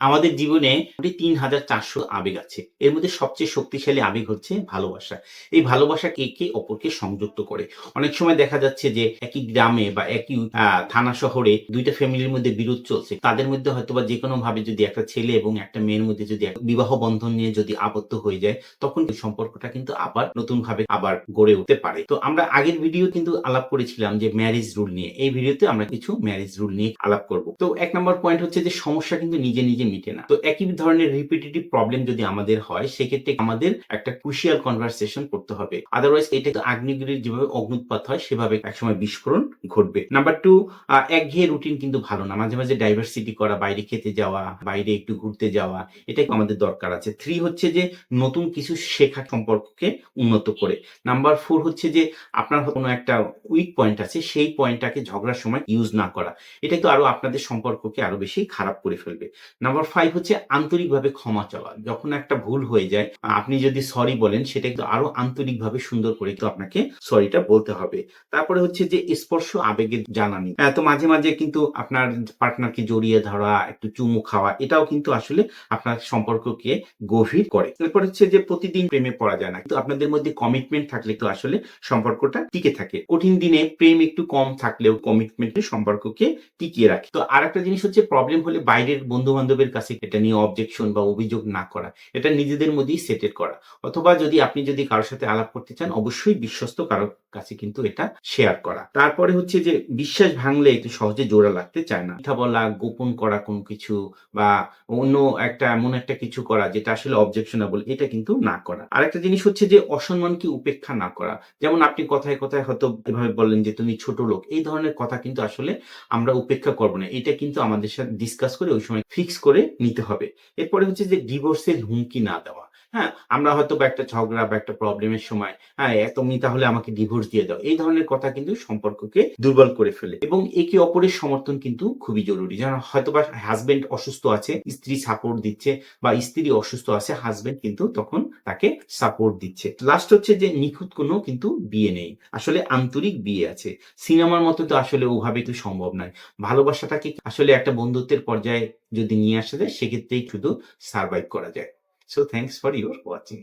আমাদের জীবনে তিন হাজার চারশো আবেগ আছে। এর মধ্যে সবচেয়ে শক্তিশালী আবেগ হচ্ছে ভালোবাসা। এই ভালোবাসা কে কে অপরকে সংযুক্ত করে? অনেক সময় দেখা যাচ্ছে যে একই গ্রামে বা একই থানা শহরে দুইটা ফ্যামিলির মধ্যে বিরোধ চলছে। তাদের মধ্যে হয়তো বা যে কোনো ভাবে যদি একটা ছেলে এবং একটা মেয়ের মধ্যে যদি বিবাহ বন্ধন নিয়ে যদি আবদ্ধ হয়ে যায়, তখন সম্পর্কটা কিন্তু আবার নতুন ভাবে আবার গড়ে উঠতে পারে। তো আমরা আগের ভিডিও কিন্তু আলাপ করেছিলাম যে ম্যারেজ রুল নিয়ে। এই ভিডিওতে আমরা কিছু ম্যারেজ রুল নিয়ে আলাপ করব। তো এক নম্বর পয়েন্ট হচ্ছে যে সমস্যা কিন্তু নিজে নিজে মিটে না। তো একই ধরনের রিপিটেটিভ প্রবলেম যদি আমাদের হয়, সেক্ষেত্রে আমাদের একটা ক্রুশিয়াল কনভারসেশন করতে হবে। আদারওয়াইজ এটা আগ্নেয়গিরির যেভাবে অগ্নুৎপাত হয়, সেভাবে একসময় বিস্ফোরণ ঘটবে। নাম্বার টু একঘেয়ে রুটিন কিন্তু ভালো না। মাঝে মাঝে ডাইভার্সিটি করা, বাইরে খেতে যাওয়া, বাইরে একটু ঘুরতে যাওয়া এটাই আমাদের দরকার আছে। থ্রি হচ্ছে যে, নতুন কিছু শেখা সম্পর্ককে উন্নত করে। নাম্বার ফোর হচ্ছে যে, আপনার কোনো একটা উইক পয়েন্ট আছে, সেই পয়েন্টটাকে ঝগড়ার সময় ইউজ না করা। এটা তো আরও আপনাদের সম্পর্ককে আরও বেশি খারাপ করে ফেলবে। নাম্বার ফাইভ হচ্ছে আন্তরিকভাবে ক্ষমা চাওয়া। যখন একটা ভুল হয়ে যায় আপনি যদি সরি বলেন সেটা কিন্তু আরও আন্তরিকভাবে সুন্দর করে তো আপনাকে সরিটা বলতে হবে। তারপরে হচ্ছে যে স্পর্শ আবেগের জানানি। আহ, তো মাঝে মাঝে কিন্তু আপনার পার্টনারকে জড়িয়ে ধরা একটু চুমু খাওয়া এটাও কিন্তু আসলে আপনার সম্পর্ককে গভীর করে। এরপর হচ্ছে যে প্রতিদিন প্রেমে পড়া যায় না। কিন্তু আপনাদের মধ্যে কমিটমেন্ট থাকলে তো আসলে সম্পর্কটা টিকে থাকে। কঠিন দিনে প্রেম একটু কম থাকলেও কমিটমেন্টের সম্পর্ককে টিকিয়ে রাখে। তো আর একটা জিনিস হচ্ছে প্রবলেম হলে বাইরের বন্ধু বান্ধবের কাছে এটা নিয়ে অবজেকশন বা অভিযোগ না করা, এটা নিজেদের মধ্যেই সেটেল করা। অথবা যদি আপনি যদি কারোর সাথে আলাপ করতে চান, অবশ্যই বিশ্বস্ত কারোর কাছে কিন্তু এটা শেয়ার করা। তারপরে হচ্ছে যে বিশ্বাস ভাঙলে একটু সহজে জোড়া লাগতে চায় না। কথা বলা, গোপন করা কোনো কিছু বা অন্য একটা এমন একটা কিছু করা যেটা আসলে অবজেকশনেবল এটা কিন্তু না করা। আর একটা জিনিস হচ্ছে যে অসম্মানকে উপেক্ষা না করা। যেমন আপনি কথায় কথায় হয়তো এভাবে বললেন যে তুমি ছোট লোক, এই ধরনের কথা কিন্তু আসলে আমরা উপেক্ষা করব না। এটা কিন্তু আমাদের সাথে ডিসকাস করে ওই সময় ফিক্স করে নিতে হবে। এরপরে হচ্ছে যে ডিভোর্সের হুমকি না দেওয়া। হ্যাঁ আমরা হয়তো বা একটা ঝগড়া বা একটা প্রবলেমের সময় হ্যাঁ তুমি তাহলে আমাকে ডিভোর্স দিয়ে দাও। এই ধরনের কথা কিন্তু সম্পর্ককে দুর্বল করে ফেলে এবং একে অপরের সমর্থন কিন্তু খুবই জরুরি। যেমন হয়তো বা হাজবেন্ড অসুস্থ আছে, স্ত্রী সাপোর্ট দিচ্ছে বা স্ত্রী অসুস্থ আছে হাজবেন্ড কিন্তু তখন তাকে সাপোর্ট দিচ্ছে। লাস্ট হচ্ছে যে নিখুঁত কোনো কিন্তু বিয়ে নেই। আসলে আন্তরিক বিয়ে আছে। সিনেমার মতো তো আসলে ওভাবে তো সম্ভব নয়। ভালোবাসাটাকে আসলে একটা বন্ধুত্বের পর্যায়ে যদি নিয়ে আসা যায় সেক্ষেত্রেই শুধু সার্ভাইভ করা যায়। So thanks for your watching